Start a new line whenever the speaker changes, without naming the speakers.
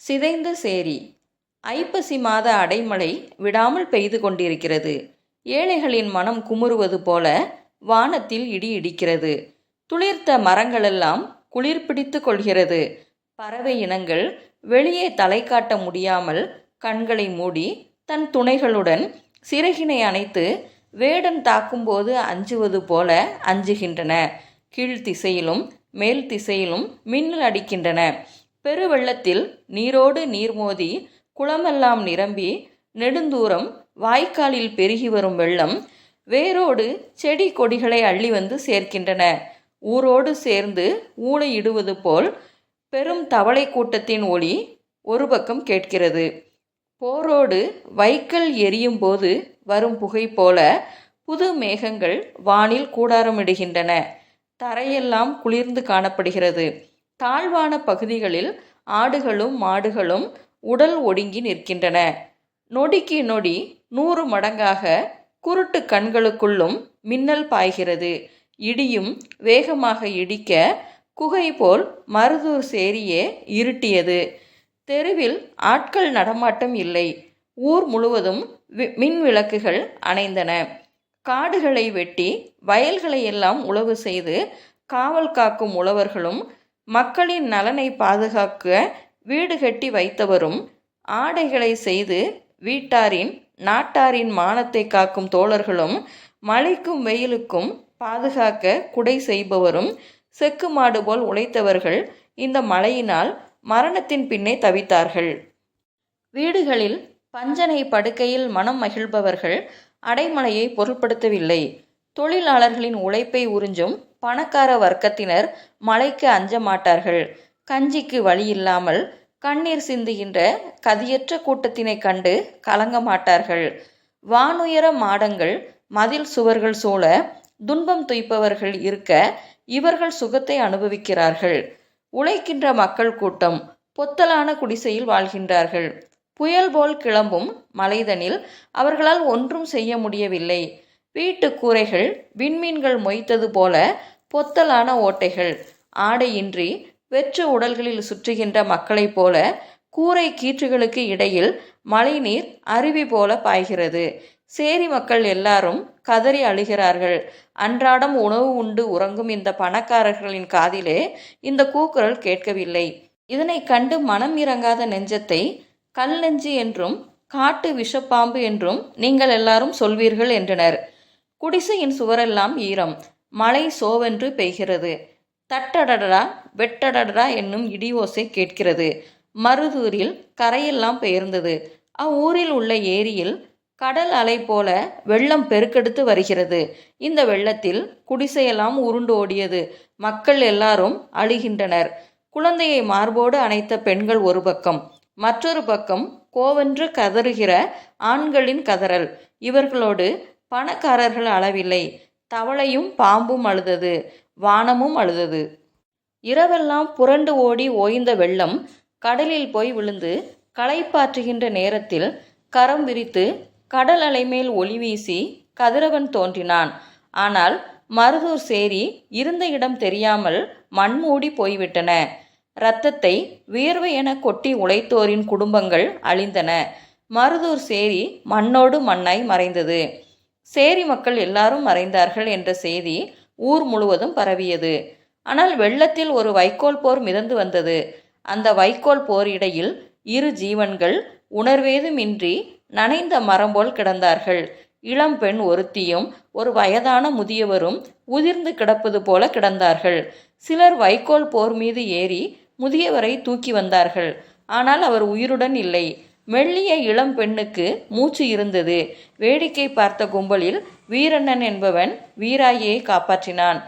சிதைந்த சேரி. ஐப்பசி மாத அடைமழை விடாமல் பெய்து கொண்டிருக்கிறது. ஏழைகளின் மனம் குமுறுவது போல வானத்தில் இடி இடிக்கிறது. துளிர்த்த மரங்களெல்லாம் குளிர் பிடித்து கொள்கிறது. பறவை இனங்கள் வெளியே தலை காட்ட முடியாமல் கண்களை மூடி தன் துணைகளுடன் சிறகினை அணைத்து வேடன் தாக்கும்போது அஞ்சுவது போல அஞ்சுகின்றன. கீழ் திசையிலும் மேல் திசையிலும் மின்னல் அடிக்கின்றன. பெருவெள்ளத்தில் நீரோடு நீர் மோதி குளமெல்லாம் நிரம்பி நெடுந்தூரம் வாய்க்காலில் பெருகி வரும் வெள்ளம் வேரோடு செடி கொடிகளை அள்ளி வந்து சேர்க்கின்றன. ஊரோடு சேர்ந்து ஊளையிடுவது போல் பெரும் தவளை கூட்டத்தின் ஒளி ஒரு பக்கம் கேட்கிறது. போரோடு வைக்கல் எரியும் போது வரும் புகை போல புது மேகங்கள் வானில் கூடாரமிடுகின்றன. தரையெல்லாம் குளிர்ந்து காணப்படுகிறது. தாழ்வான பகுதிகளில் ஆடுகளும் மாடுகளும் உடல் ஒடுங்கி நிற்கின்றன. நொடிக்கு நொடி நூறு மடங்காக குருட்டு கண்களுக்குள்ளும் மின்னல் பாய்கிறது. இடியும் வேகமாக இடிக்க குகை போல் மருதூர் சேரியே இருட்டியது. தெருவில் ஆட்கள் நடமாட்டம் இல்லை. ஊர் முழுவதும் வி- மின் விளக்குகள் அணைந்தன. காடுகளை வெட்டி வயல்களை எல்லாம் உழவு செய்து காவல் காக்கும் உழவர்களும் மக்களின் நலனை பாதுகாக்க வீடு கட்டி வைத்தவரும் ஆடைகளை செய்து வீட்டாரின் நாட்டாரின் மானத்தை காக்கும் தோழர்களும் மழைக்கும் வெயிலுக்கும் பாதுகாக்க குடை செய்பவரும் செக்கு மாடு போல் உழைத்தவர்கள் இந்த மழையினால் மரணத்தின் பின்னே தவித்தார்கள். வீடுகளில் பஞ்சனை படுக்கையில் மனம் மகிழ்பவர்கள் அடைமழையை பொருட்படுத்தவில்லை தொழிலாளர்களின் உழைப்பை உறிஞ்சும் பணக்கார வர்க்கத்தினர் மழைக்கு அஞ்ச மாட்டார்கள். கஞ்சிக்கு வழி இல்லாமல் கண்ணீர் சிந்துகின்ற கதியற்ற கூட்டத்தினை கண்டு கலங்க மாட்டார்கள். வானுயர மாடங்கள் மதில் சுவர்கள் சூழ துன்பம் துய்ப்பவர்கள் இருக்க இவர்கள் சுகத்தை அனுபவிக்கிறார்கள். உழைக்கின்ற மக்கள் கூட்டம் பொத்தலான குடிசையில் வாழ்கின்றார்கள். புயல் போல் கிளம்பும் மலைதனில் அவர்களால் ஒன்றும் செய்ய முடியவில்லை. வீட்டு கூரைகள் விண்மீன்கள் மொய்த்தது போல பொத்தலான ஓட்டைகள். ஆடையின்றி வெற்று உடல்களில் சுற்றுகின்ற மக்களைப் போல கூரை கீற்றுகளுக்கு இடையில் மழைநீர் அருவி போல பாய்கிறது. சேரி மக்கள் எல்லாரும் கதறி அழுகிறார்கள். அன்றாடம் உணவு உண்டு உறங்கும் இந்த பணக்காரர்களின் காதிலே இந்த கூக்குரல் கேட்கவில்லை. இதனை கண்டு மனம் இறங்காத நெஞ்சத்தை கல் நெஞ்சு என்றும் காட்டு விஷப்பாம்பு என்றும் நீங்கள் எல்லாரும் சொல்வீர்கள் என்றனர். குடிசையின் சுவரெல்லாம் ஈரம். மழை சோவென்று பெய்கிறது. தட்டடடா வெட்டடடடா என்னும் இடி ஓசை கேட்கிறது. மருதூரில் கரையெல்லாம் பெயர்ந்தது. அவ்வூரில் உள்ள ஏரியில் கடல் அலை போல வெள்ளம் பெருக்கெடுத்து வருகிறது. இந்த வெள்ளத்தில் குடிசையெல்லாம் உருண்டு ஓடியது. மக்கள் எல்லாரும் அழுகின்றனர். குழந்தையை மார்போடு அணைத்த பெண்கள் ஒரு பக்கம். மற்றொரு பக்கம் கோவென்று கதறுகிற ஆண்களின் கதறல். இவர்களோடு பணக்காரர்கள் அளவில்லை. தவளையும் பாம்பும் அழுதது வானமும் அழுதது. இரவெல்லாம் புரண்டு ஓடி ஓய்ந்த வெள்ளம் கடலில் போய் விழுந்து களைப்பாற்றுகின்ற நேரத்தில் கரம் விரித்து கடல் அலைமேல் ஒளி வீசி கதிரவன் தோன்றினான். ஆனால் மருதூர் சேரி இருந்த இடம் தெரியாமல் மண்மூடி போய்விட்டன. இரத்தத்தை வியர்வை என கொட்டி உழைத்தோரின் குடும்பங்கள் அழிந்தன. மருதூர் சேரி மண்ணோடு மண்ணாய் மறைந்தது. சேரி மக்கள் எல்லாரும் மறைந்தார்கள் என்ற செய்தி ஊர் முழுவதும் பரவியது. ஆனால் வெள்ளத்தில் ஒரு வைக்கோல் போர் மிதந்து வந்தது. அந்த வைக்கோல் போர் இடையில் இரு ஜீவன்கள் உணர்வேதுமின்றி நனைந்த மரம் போல் கிடந்தார்கள். இளம் பெண் ஒருத்தியும் ஒரு வயதான முதியவரும் உதிர்ந்து கிடப்பது போல கிடந்தார்கள். சிலர் வைக்கோல் போர் மீது ஏறி முதியவரை தூக்கி வந்தார்கள். ஆனால் அவர் உயிருடன் இல்லை. மெல்லிய இளம் பெண்ணுக்கு மூச்சு இருந்தது. வேடிக்கை பார்த்த கும்பலில் வீரண்ணன் என்பவன் வீராயை காப்பாற்றினான்.